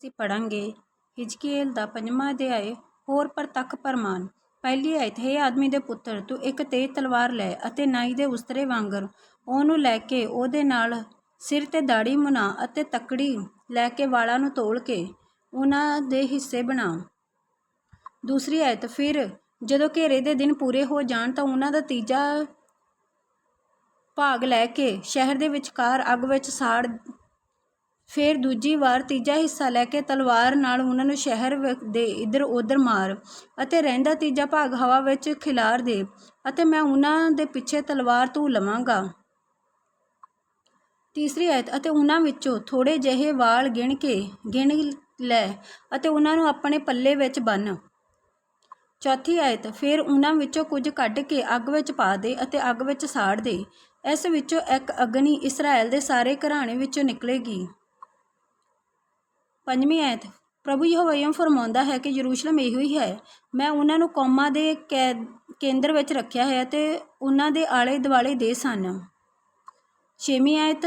ਅਸੀਂ ਪੜਾਂਗੇ ਹਿਜਕੀਏਲ ਦਾ ਪੰਜਵਾਂ ਅਧਿਆਇ, ਹੋਰ ਪ੍ਰਤੱਖ ਪ੍ਰਮਾਣ। ਪਹਿਲੀ ਆਇਤ, ਹੈ ਆਦਮੀ ਦੇ ਪੁੱਤਰ, ਤੂੰ ਇੱਕ ਤੇਜ਼ ਤਲਵਾਰ ਲੈ ਅਤੇ ਨਾਈ ਦੇ ਉਸਤਰੇ ਵਾਂਗਰ ਉਹਨੂੰ ਲੈ ਕੇ ਉਹਦੇ ਨਾਲ ਸਿਰ ਤੇ ਦਾੜੀ ਮੁਨਾ ਅਤੇ ਤੱਕੜੀ ਲੈ ਕੇ ਵਾਲਾਂ ਨੂੰ ਤੋੜ ਕੇ ਉਹਨਾਂ ਦੇ ਹਿੱਸੇ ਬਣਾ। ਦੂਸਰੀ ਆਇਤ, ਫਿਰ ਜਦੋਂ ਘੇਰੇ ਦੇ ਦਿਨ ਪੂਰੇ ਹੋ ਜਾਣ ਤਾਂ ਉਹਨਾਂ ਦਾ ਤੀਜਾ ਭਾਗ ਲੈ ਕੇ ਸ਼ਹਿਰ ਦੇ ਵਿਚਕਾਰ ਅੱਗ ਵਿੱਚ ਸਾੜ ਫਿਰ ਦੂਜੀ ਵਾਰ ਤੀਜਾ ਹਿੱਸਾ ਲੈ ਕੇ ਤਲਵਾਰ ਨਾਲ ਉਹਨਾਂ ਨੂੰ ਸ਼ਹਿਰ ਵਿ- ਦੇ ਇੱਧਰ ਉੱਧਰ ਮਾਰ ਅਤੇ ਰਹਿੰਦਾ ਤੀਜਾ ਭਾਗ ਹਵਾ ਵਿੱਚ ਖਿਲਾਰ ਦੇ ਅਤੇ ਮੈਂ ਉਹਨਾਂ ਦੇ ਪਿੱਛੇ ਤਲਵਾਰ ਧੂ ਲਵਾਂਗਾ। ਤੀਸਰੀ ਆਇਤ, ਅਤੇ ਉਹਨਾਂ ਵਿੱਚੋਂ ਥੋੜੇ ਜਿਹੇ ਵਾਲ ਗਿਣ ਕੇ, ਗਿਣ ਲੈ ਅਤੇ ਉਹਨਾਂ ਨੂੰ ਆਪਣੇ ਪੱਲੇ ਵਿੱਚ ਬੰਨ। ਚੌਥੀ ਆਇਤ, ਫਿਰ ਉਹਨਾਂ ਵਿੱਚੋਂ ਕੁਝ ਕੱਢ ਕੇ ਅੱਗ ਵਿੱਚ ਪਾ ਦੇ ਅਤੇ ਅੱਗ ਵਿੱਚ ਸਾੜ ਦੇ। ਇਸ ਵਿੱਚੋਂ ਇੱਕ ਅਗਨੀ ਇਸਰਾਇਲ ਦੇ ਸਾਰੇ ਘਰਾਣੇ ਵਿੱਚੋਂ ਨਿਕਲੇਗੀ। ਪੰਜਵੀਂ ਐਤ ਪ੍ਰਭੂ ਯਹੋਵਾ ਫਰਮਾਉਂਦਾ ਹੈ ਕਿ ਯਰੂਸ਼ਲਮ ਇਹੋ ਹੀ ਹੈ, ਮੈਂ ਉਹਨਾਂ ਨੂੰ ਕੌਮਾਂ ਦੇ ਕੈ- ਕੇਂਦਰ ਵਿੱਚ ਰੱਖਿਆ ਹੈ ਤੇ ਉਹਨਾਂ ਦੇ ਆਲੇ ਦੁਆਲੇ ਦੇ ਸਨ। ਛੇਵੀਂ ਐਤ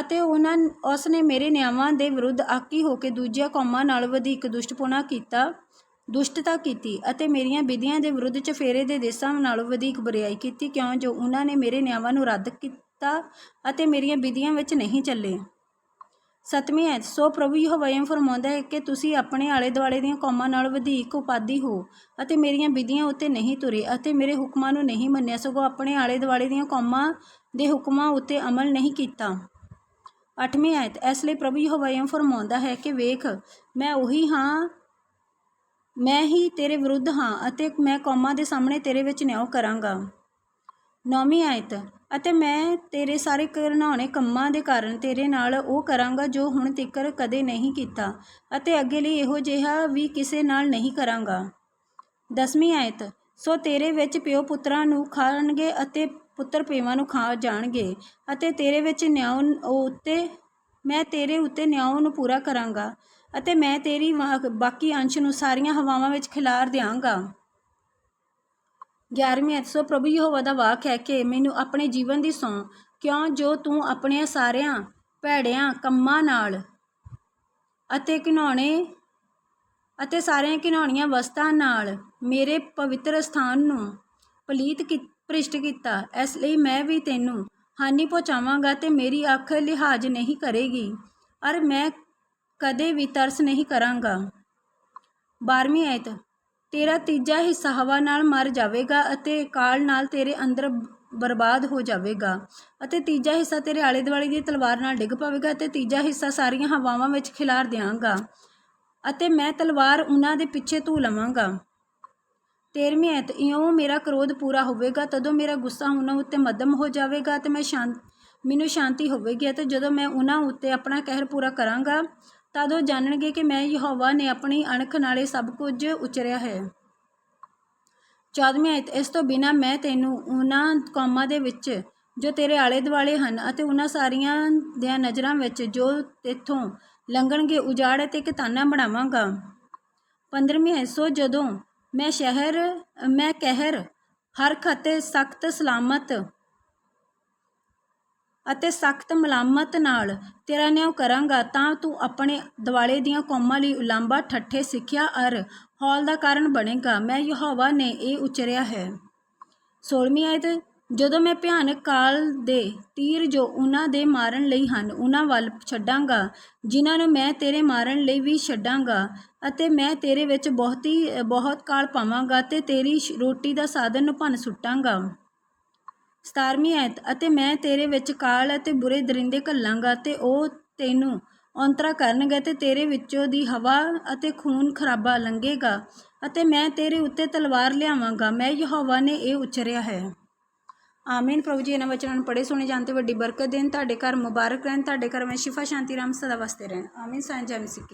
ਅਤੇ ਉਹਨਾਂ, ਉਸ ਨੇ ਮੇਰੇ ਨਿਆਵਾਂ ਦੇ ਵਿਰੁੱਧ ਆਕੀ ਹੋ ਕੇ ਦੂਜੀਆਂ ਕੌਮਾਂ ਨਾਲ ਵਧੇਕ ਦੁਸ਼ਟਪੁਣਾ ਕੀਤਾ, ਦੁਸ਼ਟਤਾ ਕੀਤੀ ਅਤੇ ਮੇਰੀਆਂ ਵਿਧੀਆਂ ਦੇ ਵਿਰੁੱਧ ਚਫੇਰੇ ਦੇ ਦੇਸ਼ਾਂ ਨਾਲੋਂ ਵਧੇਕ ਬੁਰਿਆਈ ਕੀਤੀ, ਕਿਉਂ ਜੋ ਉਹਨਾਂ ਨੇ ਮੇਰੇ ਨਿਆਵਾਂ ਨੂੰ ਰੱਦ ਕੀਤਾ ਅਤੇ ਮੇਰੀਆਂ ਵਿਧੀਆਂ ਵਿੱਚ ਨਹੀਂ ਚੱਲੇ। ਸਤਵੀਂ ਐਤ, ਸੋ ਪ੍ਰਭੂ ਯਹੋਵਾ ਫਰਮਾਉਂਦਾ ਹੈ ਕਿ ਤੁਸੀਂ ਆਪਣੇ ਆਲੇ ਦੁਆਲੇ ਦੀਆਂ ਕੌਮਾਂ ਨਾਲ ਵਧੀਕ ਉਪਾਦੀ ਹੋ ਅਤੇ ਮੇਰੀਆਂ ਵਿਧੀਆਂ ਉੱਤੇ ਨਹੀਂ ਤੁਰੇ ਅਤੇ ਮੇਰੇ ਹੁਕਮਾਂ ਨੂੰ ਨਹੀਂ ਮੰਨਿਆ, ਸਗੋਂ ਆਪਣੇ ਆਲੇ ਦੁਆਲੇ ਦੀਆਂ ਕੌਮਾਂ ਦੇ ਹੁਕਮਾਂ ਉੱਤੇ ਅਮਲ ਨਹੀਂ ਕੀਤਾ। ਅੱਠਵੀਂ ਆਇਤ ਇਸ ਲਈ ਪ੍ਰਭੂ ਯਹੋਵਾ ਫਰਮਾਉਂਦਾ ਹੈ ਕਿ ਵੇਖ, ਮੈਂ ਉਹੀ ਹਾਂ, ਮੈਂ ਹੀ ਤੇਰੇ ਵਿਰੁੱਧ ਹਾਂ ਅਤੇ ਮੈਂ ਕੌਮਾਂ ਦੇ ਸਾਹਮਣੇ ਤੇਰੇ ਵਿੱਚ ਨਿਆਂ ਕਰਾਂਗਾ। ਨੌਵੀਂ ਆਇਤ ਅਤੇ ਮੈਂ ਤੇਰੇ ਸਾਰੇ ਘਿਰਣਾਉਣੇ ਕੰਮਾਂ ਦੇ ਕਾਰਨ ਤੇਰੇ ਨਾਲ ਉਹ ਕਰਾਂਗਾ ਜੋ ਹੁਣ ਤੀਕਰ ਕਦੇ ਨਹੀਂ ਕੀਤਾ ਅਤੇ ਅੱਗੇ ਲਈ ਇਹੋ ਜਿਹਾ ਵੀ ਕਿਸੇ ਨਾਲ ਨਹੀਂ ਕਰਾਂਗਾ। ਦਸਵੀਂ ਆਇਤ, ਸੋ ਤੇਰੇ ਵਿੱਚ ਪਿਓ ਪੁੱਤਰਾਂ ਨੂੰ ਖਾਣਗੇ ਅਤੇ ਪੁੱਤਰ ਪੇਵਾਂ ਨੂੰ ਖਾ ਜਾਣਗੇ ਅਤੇ ਤੇਰੇ ਵਿੱਚ ਨਿਆਂ ਉੱਤੇ, ਮੈਂ ਤੇਰੇ ਉੱਤੇ ਨਿਆਂ ਨੂੰ ਪੂਰਾ ਕਰਾਂਗਾ ਅਤੇ ਮੈਂ ਤੇਰੀ ਬਾਕੀ ਅੰਸ਼ ਨੂੰ ਸਾਰੀਆਂ ਹਵਾਵਾਂ ਵਿੱਚ ਖਿਲਾਰ ਦਿਆਂਗਾ। 11ਵੀਂ ਐਤ ਸੋ ਪ੍ਰਭੂ ਯਹੋਵਾ ਦਾ ਵਾਕ ਹੈ ਕਿ ਮੈਨੂੰ ਆਪਣੇ ਜੀਵਨ ਦੀ ਸੌਂ, ਕਿਉਂ ਜੋ ਤੂੰ ਆਪਣੇ ਸਾਰਿਆਂ, ਭੈੜਿਆਂ, ਕੰਮਾਂ ਨਾਲ ਅਤੇ ਘਿਨਾਉਣੇ ਅਤੇ ਸਾਰਿਆਂ ਘਿਨਾਉਣੀਆਂ ਵਸਤਾਂ ਨਾਲ ਮੇਰੇ ਪਵਿੱਤਰ ਸਥਾਨ ਨੂੰ ਪਲੀਤ ਕੀ, ਭ੍ਰਿਸ਼ਟ ਕੀਤਾ, ਇਸ ਲਈ ਮੈਂ ਵੀ ਤੈਨੂੰ ਹਾਨੀ ਪਹੁੰਚਾਵਾਂਗਾ ਤੇ ਮੇਰੀ ਅੱਖ ਲਿਹਾਜ਼ ਨਹੀਂ ਕਰੇਗੀ, ਅਰ ਮੈਂ ਕਦੇ ਵੀ ਤਰਸ ਨਹੀਂ ਕਰਾਂਗਾ। 12ਵੀਂ ਆਇਤ ਤੇਰਾ ਤੀਜਾ ਹਿੱਸਾ ਹਵਾ ਨਾਲ ਮਰ ਜਾਵੇਗਾ ਅਤੇ ਕਾਲ ਨਾਲ ਤੇਰੇ ਅੰਦਰ ਬਰਬਾਦ ਹੋ ਜਾਵੇਗਾ। ਅਤੇ ਤੀਜਾ ਹਿੱਸਾ ਤੇਰੇ ਆਲੇ ਦੁਆਲੇ ਦੀ ਤਲਵਾਰ ਨਾਲ ਡਿੱਗ ਪਵੇਗਾ ਅਤੇ ਤੀਜਾ ਹਿੱਸਾ ਸਾਰੀਆਂ ਹਵਾਵਾਂ ਵਿੱਚ ਖਿਲਾਰ ਦਿਆਂਗਾ। ਅਤੇ ਮੈਂ ਤਲਵਾਰ ਉਹਨਾਂ ਦੇ ਪਿੱਛੇ ਧੂ ਲਵਾਂਗਾ। ਤੇਰਵੀਂ ਐਤ ਇਉਂ ਮੇਰਾ ਕ੍ਰੋਧ ਪੂਰਾ ਹੋਵੇਗਾ, ਤਦੋਂ ਮੇਰਾ ਗੁੱਸਾ ਉਹਨਾਂ ਉੱਤੇ ਮੱਧਮ ਹੋ ਜਾਵੇਗਾ ਤੇ ਮੈਂ ਸ਼ਾਂਤ ਮੈਨੂੰ ਸ਼ਾਂਤੀ ਹੋਵੇਗੀ ਅਤੇ ਜਦੋਂ ਮੈਂ ਉਹਨਾਂ ਉੱਤੇ ਆਪਣਾ ਕਹਿਰ ਪੂਰਾ ਕਰਾਂਗਾ ਤਦ ਉਹ ਜਾਣਨਗੇ ਕਿ ਮੈਂ ਯਹੋਵਾ ਨੇ ਆਪਣੀ ਅਣਖ ਨਾਲੇ ਸਭ ਕੁਝ ਉਚਰਿਆ ਹੈ। ਚੌਦਵੀਂ ਆਇਤ, ਇਸ ਤੋਂ ਬਿਨਾ ਮੈਂ ਤੈਨੂੰ ਉਹਨਾਂ ਕੌਮਾਂ ਦੇ ਵਿੱਚ ਜੋ ਤੇਰੇ ਆਲੇ ਦੁਆਲੇ ਹਨ ਅਤੇ ਉਹਨਾਂ ਸਾਰੀਆਂ ਦੀਆਂ ਨਜ਼ਰਾਂ ਵਿੱਚ ਜੋ ਤੇਥੋਂ ਲੰਘਣਗੇ ਉਜਾੜ ਅਤੇ ਕਿਤਾਨਾ ਬਣਾਵਾਂਗਾ। ਪੰਦਰਵੀਂ ਹੈ ਸੋ ਜਦੋਂ ਮੈਂ ਸ਼ਹਿਰ, ਮੈਂ ਕਹਿਰ ਹਰ ਖਤੇ ਸਖਤ ਸਲਾਮਤ ਅਤੇ ਸਖਤ ਮਲਾਮਤ ਨਾਲ, ਤੇਰਾ ਨਿਆਂ ਕਰਾਂਗਾ ਤਾਂ ਤੂੰ ਆਪਣੇ ਦਿਵਾਲੇ ਦੀਆਂ ਕੌਮਾਂ ਲਈ ਉਲਾਂਭਾ ਠੱਠੇ ਸਿੱਖਿਆ ਅਰ ਹੌਲ ਦਾ ਕਾਰਨ ਬਣੇਗਾ। ਮੈਂ ਯਹੋਵਾ ਨੇ ਇਹ ਉਚਰਿਆ ਹੈ। ਸੋਲਵੀਂ ਆਇਤ, ਜਦੋਂ ਮੈਂ ਭਿਆਨਕ ਕਾਲ ਦੇ ਤੀਰ ਜੋ ਉਹਨਾਂ ਦੇ ਮਾਰਨ ਲਈ ਹਨ, ਉਹਨਾਂ ਵੱਲ ਛੱਡਾਂਗਾ, ਜਿਨ੍ਹਾਂ ਨੂੰ ਮੈਂ ਤੇਰੇ ਮਾਰਨ ਲਈ ਵੀ ਛੱਡਾਂਗਾ ਅਤੇ ਮੈਂ ਤੇਰੇ ਵਿੱਚ ਬਹੁਤੀ, ਬਹੁਤ ਕਾਲ ਪਾਵਾਂਗਾ ਤੇ ਤੇਰੀ ਸ਼- ਰੋਟੀ ਦਾ ਸਾਧਨ ਨੂੰ ਭੰਨ ਸੁੱਟਾਂਗਾ। ਸਤਾਰਵੀਂ ਐਤ ਅਤੇ ਮੈਂ ਤੇਰੇ ਵਿੱਚ ਕਾਲ ਅਤੇ ਬੁਰੇ ਦਰਿੰਦੇ ਘੱਲਾਂਗਾ ਤੇ ਉਹ ਤੈਨੂੰ ਔਂਤਰਾ ਕਰਨਗੇ ਤੇ ਤੇਰੇ ਵਿੱਚੋਂ ਦੀ ਹਵਾ ਅਤੇ ਖੂਨ ਖਰਾਬਾ ਲੰਘੇਗਾ, ਅਤੇ ਮੈਂ ਤੇਰੇ ਉੱਤੇ ਤਲਵਾਰ ਲਿਆਵਾਂਗਾ। ਮੈਂ ਯਹੋਵਾ ਨੇ ਇਹ ਉਚਰਿਆ ਹੈ। ਆਮੀਨ। ਪ੍ਰਭੂ ਜੀ, ਇਹਨਾਂ ਵਚਨਾਂ ਨੂੰ ਪੜ੍ਹੇ, ਸੁਣੇ ਜਾਣ ਤੇ ਵੱਡੀ ਬਰਕਤ ਦੇਣ। ਤੁਹਾਡੇ ਘਰ ਮੁਬਾਰਕ ਰਹਿਣ। ਤੁਹਾਡੇ ਘਰ ਵਿੱਚ ਸ਼ਿਫਾ ਸ਼ਾਂਤੀ ਰਾਮ ਸਦਾ ਵਸਦੇ ਰਹਿਣ। ਆਮੀਨ। ਸਾਂਝ ਜੈ ਮਸੀਹ